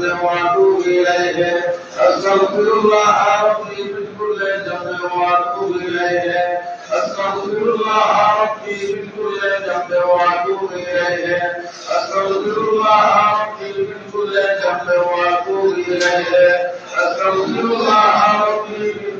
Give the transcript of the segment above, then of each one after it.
ذنب وأتوب إليه أستغفر الله ربي من كل ذنب وأتوب إليه أستغفر الله ربي من كل ذنب وأتوب إليه أستغفر الله ربي من كل ذنب وأتوب إليه أستغفر الله ربي من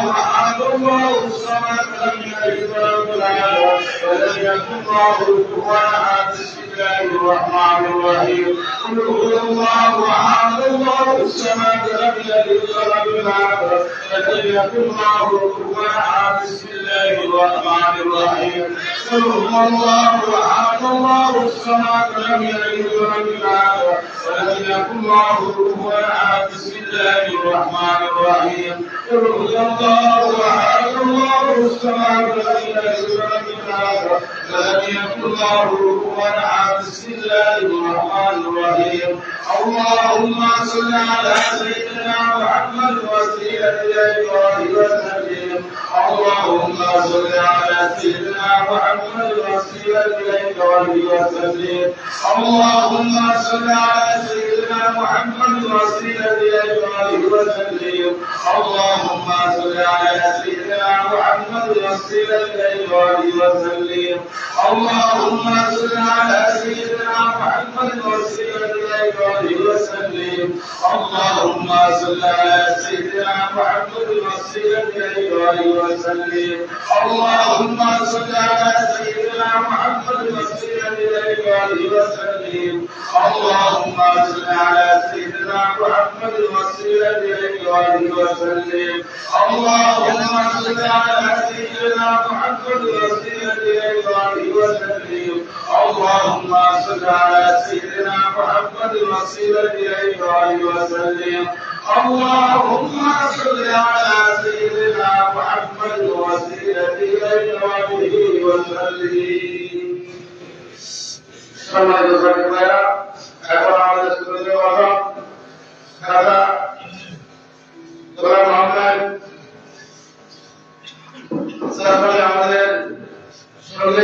الله قل هو الله أحد الله الصمد لم يلد ولم يولد ولم يكن له كفوا بسم الله الرحمن الرحيم. قل هو الله أحد الله الصمد لم يلد ولم يولد ولم يكن له كفوا أحد بسم الله الرحمن الرحيم قل هو الله أحد الله الصمد لم يلد ولم يولد ولم يكن له كفوا أحد بسم الله الرحمن الرحيم اللهم صل على سيدنا محمد وسيلة إليه وسلم. اللهم صل على سيدنا محمد وسيلة إليك وسلم. اللهم صل على سيدنا محمد وسيلة إليك وسلم. اللهم صل على سيدنا محمد وسيلة إليك وسلم. اللهم صل على سيدنا محمد إليك وسلم. اللهم صل على سيدنا محمد وسيلة إليك وسلم. اللهم صل على سيدنا محمد وسيلة إليك وسلم. اللهم صل على سيدنا محمد وسيلة إليك وسلم. اللهم صل على سيدنا محمد وسيلة إليك وسلم. اللهم صل على سيدنا محمد وسيلة إليه وآله وسلم. اللهم صل على سيدنا محمد وسيلة إليه وآله وسلم سمع جزاك خيرا এখন আমাদের সুন্দর কথা দাদা তোরা মামলায় আমাদের সঙ্গে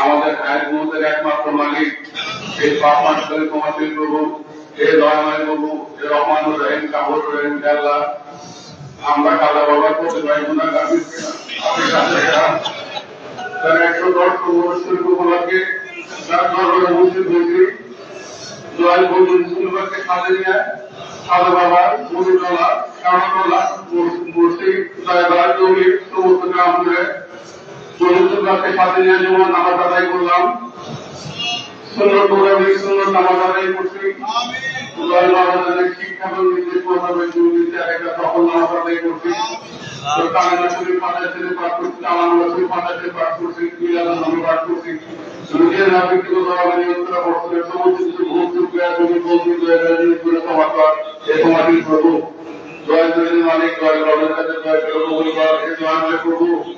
আমাদের হায়াত মুহূর্তের একমাত্র মালিক এই পাপ মাসের তোমাদের প্রভু, হে দয়াময় প্রভু, হে রহমান রহিম কাবর রহিম আল্লাহ। আমরা কাদা বাবার প্রতি ভাই গুণা গাফির আপনি একশো দশ বছর উপলক্ষে তার বাবা দৌড়ি সমস্ত গ্রাম বন্ধুকে সাথে নিয়ে যেমন নামাজ আদায় করলাম সুন্দর প্রোগ্রামে সুন্দর নামাজ আদায় করছি। শিক্ষা নির্দেশ প্রভাবে দুর্নীতি একটা সফল নামাজ আদায় করছি। মালিক দয়া রবের কাছে দয়া করে কবুল কর দয়া করে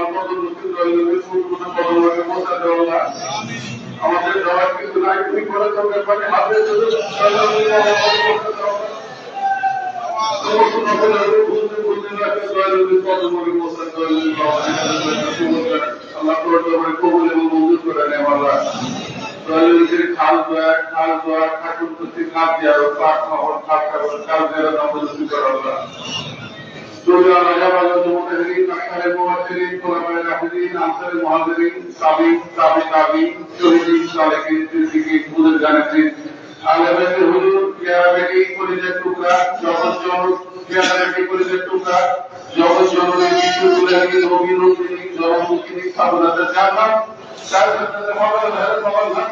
আমাদের দেওয়ার কিছু নাই তুমি করে তোকে মানে হাতে আল্লাহ কবুল এবং মঞ্জুর করে নেয় আল্লাহ দয়ালুদের খাল দয়া খাল দয়া ঠাকুর প্রতি খাল দেওয়া পাক খাবার খাল খাবার খাল দেওয়া আল্লাহ دنيا رجب المؤمنين أكثر المؤثرين علماء الحافظين أنصار المهاجرين سابق سابق تابعين شهيدين صالحين صديقين হুজুর জানাতেন আলেমের হুজুর কিয়ামতি পরিচয় টুকরা জগৎ জনক কিয়ামতি পরিচয় টুকরা জগৎ জননী বিশ্ব তুলারি নবী নবী জনমুখী সাবনাতে জান্নাত তার সাথে মহান হযরত মোহাম্মদ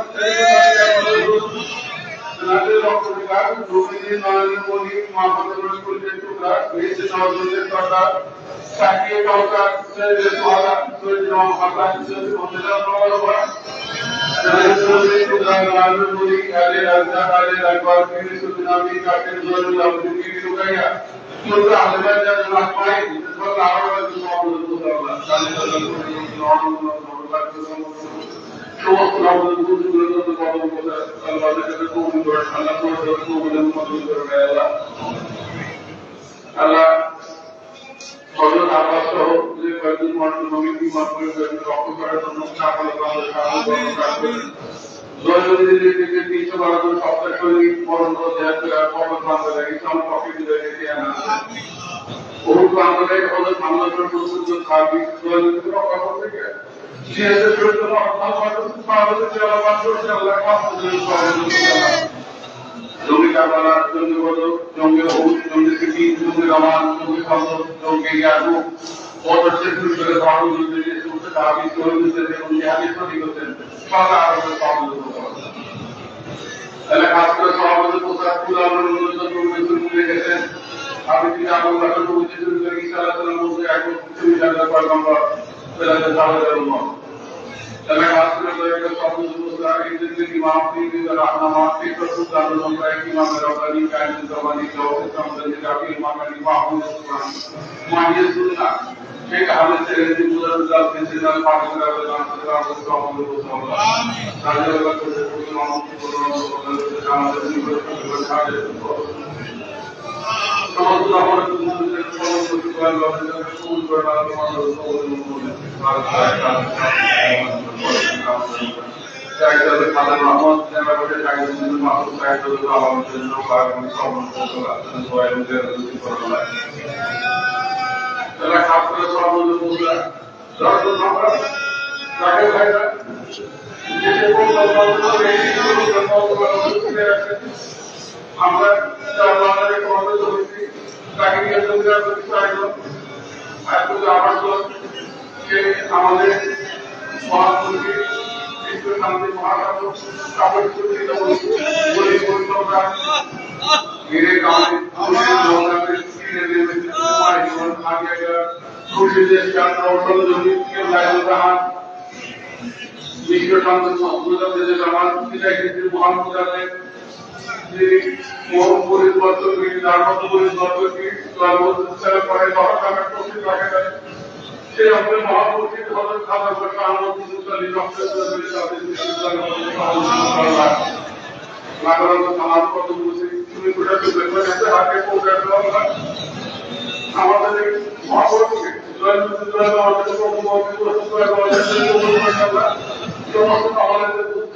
নাদের রক্ত বিকাশ নরেন্দ্র মোদী মহাপ্রধান পরিচয় টুকরা। বেশি সহযোগের কথা সাকিয়ে কাউকা সৈয়দ সোহালা সৈয়দ রহমান হাসান সৈয়দ মোহাম্মদ নওয়াজ সমস্ত আমাদের বুদ্ধিগুলো যত কদম করে আল্লাহর কাছে কবুল করে আল্লাহ করে কবুল মঞ্জুর করে আল্লাহ আল্লাহ হযরত আব্বাস সহ যে কয়েকজন মানুষ নবী বিমান করে করার জন্য চাপালে বাংলা সাহায্য করেন দৈনন্দিন তিনশো বারো জন সপ্তাহ শরীর মরণ দেহ কবর বাংলা ইসলাম কফি বিদায় থেকে আনা বহুত বাংলায় হযরত মোহাম্মদ রাসূলুল্লাহ সাহাবী দৈনন্দিন রক্ষা করতে গিয়ে সিয়াসের শরীর অর্থাৎ পাওয়া যাচ্ছে আল্লাহ পাঁচশো আল্লাহ পাঁচশো জঙ্গি কারবালা জঙ্গি বদর জঙ্গি অহুদ জঙ্গি সিটি জঙ্গি রমান জঙ্গি খন্দক জঙ্গি ইয়াকু পদর্শের শুরু ধর্ম যুদ্ধে যে সমস্ত দাবি তৈরি এবং জিহাদি তৈরি করতেন সরকার আরও সহযোগিতা করতেন তাহলে খাস করে সভাপতি প্রসাদ পুরানো মনোরঞ্জন পরিবেশন মিলে গেছেন আপনি তিনি আগুন রাখার প্রভৃতি শুরু করে ইসালা তালা বলতে এখন কিছু পয়গম্বর ফেরাতে সাহায্য তাহলে তিনি রাহনামা ফিকর সুলতান সম্প্রদায় ইমাম রবানি কায়েম জবানি জওয়াব সামদানি কাফি মাকানি মাহমুদ সুবহান মাহিয়ে সুন্নাহ শেখ আহমেদ ছেড়ে দিন মুদার জাল প্রিন্সিপাল পাঠক রাবে নাম থেকে আমাদের সভাপতি প্রসাদ আমিন তাহলে আল্লাহ করে প্রতি মাহমুদ সুবহান আমাদের নিকট থেকে সাহায্য সমস্ত আমার মুসলিমদের সমস্ত করে লড়াই করে কবুল করে আল্লাহ তোমার কবুল করুন চাইতে খালের রহমত যারা বসে চাইতে মাসুদ চাইতে আমার জন্য এবং সমস্ত সবাই মিলে দুটি করা খাপ করে সর্বজন মুদ্রা দর্শন আমরা তাকে যে কোন আমরা যার বাংলাদেশ কর্মরত হয়েছি তাকে নিয়ে চলতে করতে চাইব আর শুধু যে আমাদের মহাপুরুষকে বিশ্ব মহাকাব্য কাপড় সুরক্ষিত বলি পরিচর্যা মেরে কামে খুশি লোকাকে কিনে দেবে তোমার জীবন আগে খুশি দেশ যাত্রা অটল জমি, কেউ লাইল তাহার। বিশ্ব শান্তি মহম্মদ দেশের আমার পিতা কিন্তু মহান পূজাতে যে মোহ পরিবর্তন কি মতো পরিবর্তন কি সর্বোচ্চ করে দশ টাকা রাখে দেয় সে আমাদের মহাপুরুষের হলেন খাবার বসা আমার মুসলি নাগরিক সমাজ কত বুঝি তুমি কোথা থেকে বের হতে হাতে পৌঁছে দেওয়া আমাদের জয় আমাদের আমাদের আমাদের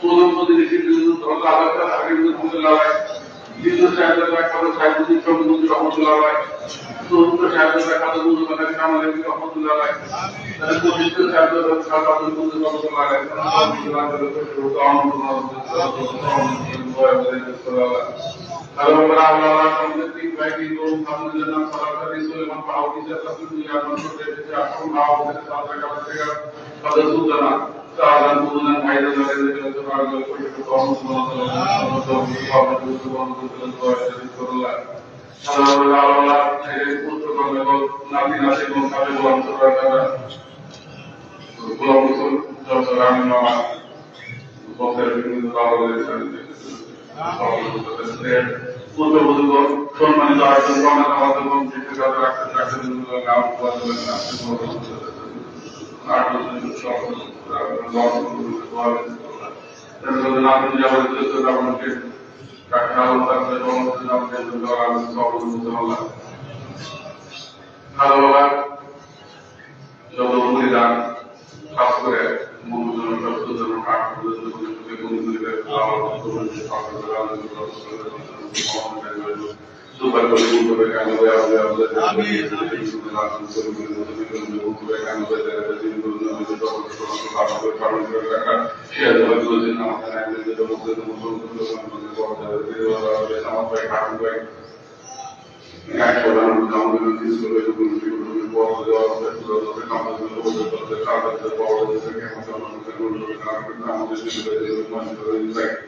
চাকরি বড় করে মান্নান সরকার রহমতুল্লাহ যে মেনু কিন্তু আবার বেশি দিন মান্নান সারা যে সুদি টাকা রহমতুল্লাহ সেনাকে রহমতুল্লাহ বলে দোয়া দিয়ে সেনাকে বড় সাহেবরা প্রধান প্রতিনিধি কিন্তু ধরো আলাদা আগে কিন্তু রহমতুল্লাহ কিন্তু সাহেবরা কারও সাহেবুদ্দিন চন্দ্রবন্ধু রহমতুল্লাহ চৌদ্দ সাহেবরা কারও বন্ধু মানে কামাল রহমতুল্লাহ তাহলে পঁচিশ সাহেবরা কারও আব্দুল বন্ধু রহমতুল্লাহ Kalau berawal kompetensi baik itu alhamdulillah salah satu itu memang tahu bisa satu yang masuk dari siapa tahu dari salah satu mereka pada sudara salah turunan kaitan سبحان الملك وكان ويا ويا ويا آمين آمين سبحان الملك وكان ويا Thank you.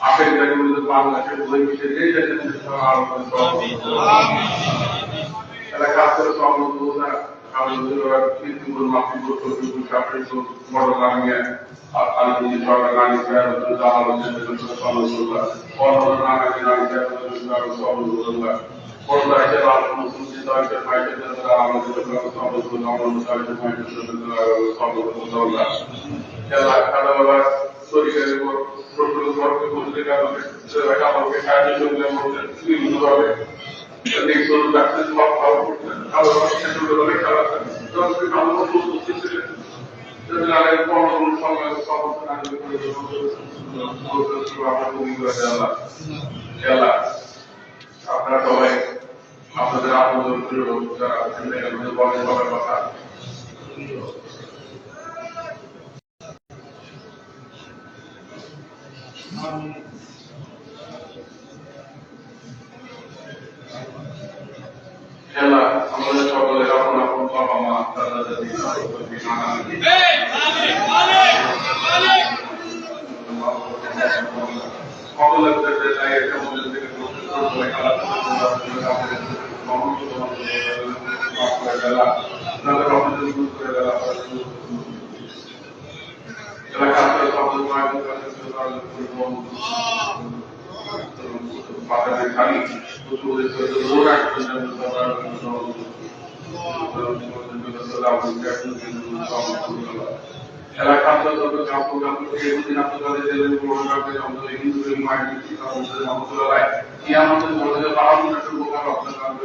আমাদের করে বলতে আমাদের আমাদের বাংলাদেশের মিশে যে যাচ্ছে এলাকা কাজ করে সংগ্রহ না alhamdulillah pintu mafi betul betul capek itu modal langnya alhamdulillah suara langit saya betul dalam dan betul sama surga orang orang yang langit saya betul betul sama surga orang aja lalu musuh kita aja baik dan dalam betul betul sama surga orang musuh aja baik dan dalam sama surga jalan kalau bawa sorry dari gua betul betul betul betul kalau kita kalau kita aja sudah mau sendiri দেখি শুরু রাখতে সব খাওয়া করতেন খাওয়া দাওয়া শেষ হলে বলে খাওয়া যখন তুই ভালো মতো উপস্থিত ছিলেন যদি আগে পরম সময় সমস্ত নাগরিক করে আমরা তুমি করে আপনারা সবাই আপনাদের সবার কথা। খেলা আমাদের সকলের আপন আপন বাবা মা দাদা দাদি নানা নানি সকলের ক্ষেত্রে তাই একটা মধ্যে থেকে করে খেলা খেলা তাদের অপরাধ করে খেলা এলাকা আসলে শব্দ বাজারে খালি প্রচুর রোগ কাপড় কাপড় এগুলি আপনাদের হিন্দু আমাদের কি আমাদের বলে বাবা মনে আপনার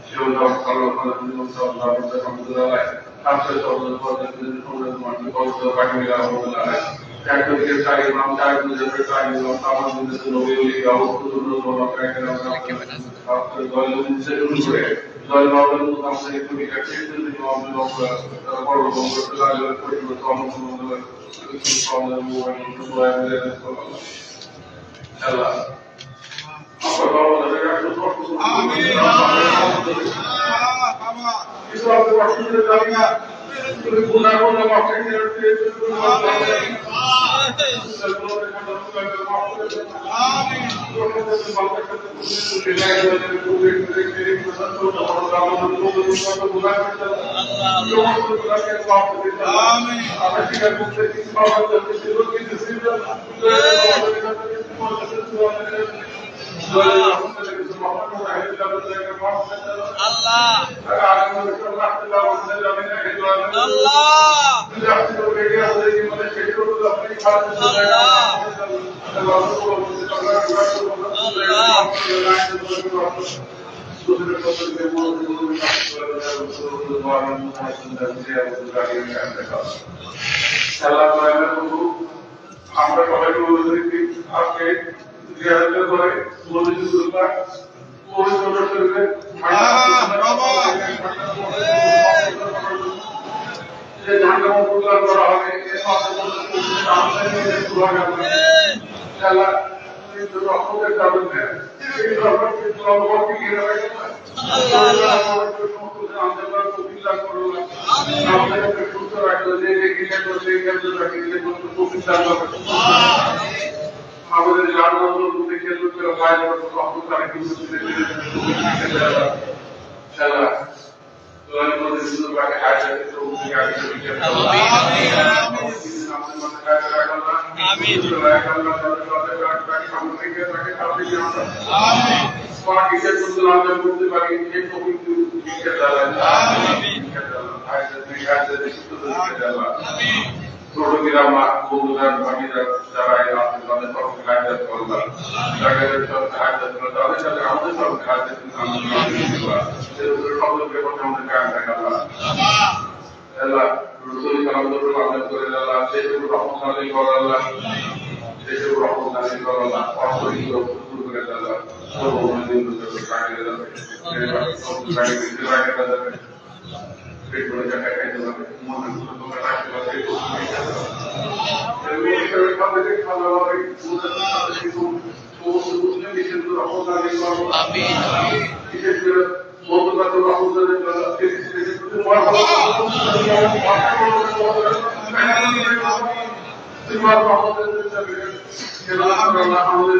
que do trabalho da lei আরও দিন do do কাজে সমাধান রাখা হবে মতলব করে দিন আপনারা আপনারা না do do trabalho সরকার আমাদের লাই সেগুলো ভালো ভালো সরকার আমাদের লাই তারপরে সরকার সরকার বিভিন্ন মানে কত বাকি দেওয়া হবে লাই একটা দিকে চাই নাম চাই নিজেদের চাই নাম আমার নিজেদের নবী ওলি গাও কুতুব নবী কাকে নাম তারপরে দল মুছে করে দল বাবুর মতো আমাদের একটু বিকাশে যদি আমাদের তারা বড় বড় করতে লাগে করে তো আমাদের আল্লাহ আমার আল্লাহ। আমরা সবাই বলে আজকে জিয়ারতের পরে মসজিদুল্লাহ পবিত্র শরীরে যে ধানটা প্রদান করা হবে এর সুস্থ রাখল যে রেখে আমাদের জানানোর মধ্যে কেন্দ্র করে বাইরে রক্ত তারা কিন্তু খেলা Tuhan itu disuruh pakai hajat itu untuk kami ছোট গ্রামা বন্ধুরা ভাবিরা যারা এই রাস্তায় তাদের সবকে হাজার করলাম যাদের সবকে হাজার করলাম তাদের সাথে আমাদের সবকে হাজার সকলকে প্রথম আমাদের কাজ দেখালাম আল্লাহ। রসুল কালাম দরুন আল্লাহ করে, আল্লাহ। দেশের রহমতালি করাল্লাহ দেশের রহমতালি করাল্লাহ অর্থনীতি দূর করে আল্লাহ। সর্বময় দিন কাটিয়ে যাবে কাটিয়ে যাবে পেট টাকা খাইতে পারবে মনে তোমরা রাখতে পারবে বিশেষ করে বন্ধুবান্ধব কেন আল্লাহ আমাদের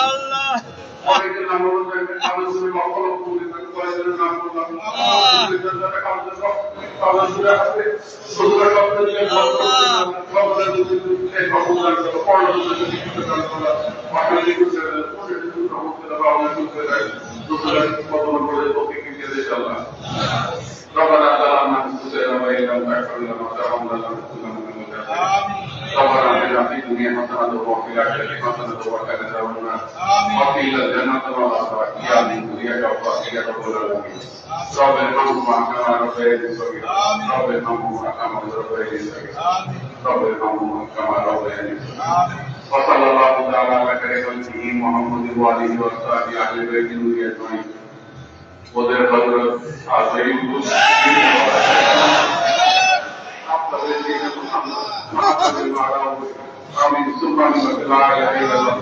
সবাইকে নাম বলবেন তাহলে শুনে মকল করে তাকে কলেজের নাম বললাম তাহলে শুনে আসবে সুন্দর শব্দ নিয়ে Amin. في الدنيا حسنه وفي الاخره حسنه وقنا عذاب النار وقيل الجنه والنار يا من يا غفار يا رب العالمين رب ارحمهما كما ربياني صغيرا رب ارحمهما كما ربياني صغيرا رب ارحمهما كما ربياني صغيرا وصلى الله تعالى على خير محمد وعلى اله وصحبه اهل بيته اجمعين ওদের হজরত আজই আপনাদের দিকে মুহাম্মদ আমিন সুবহানাল্লাহ লা ইলাহা ইল্লাল্লাহ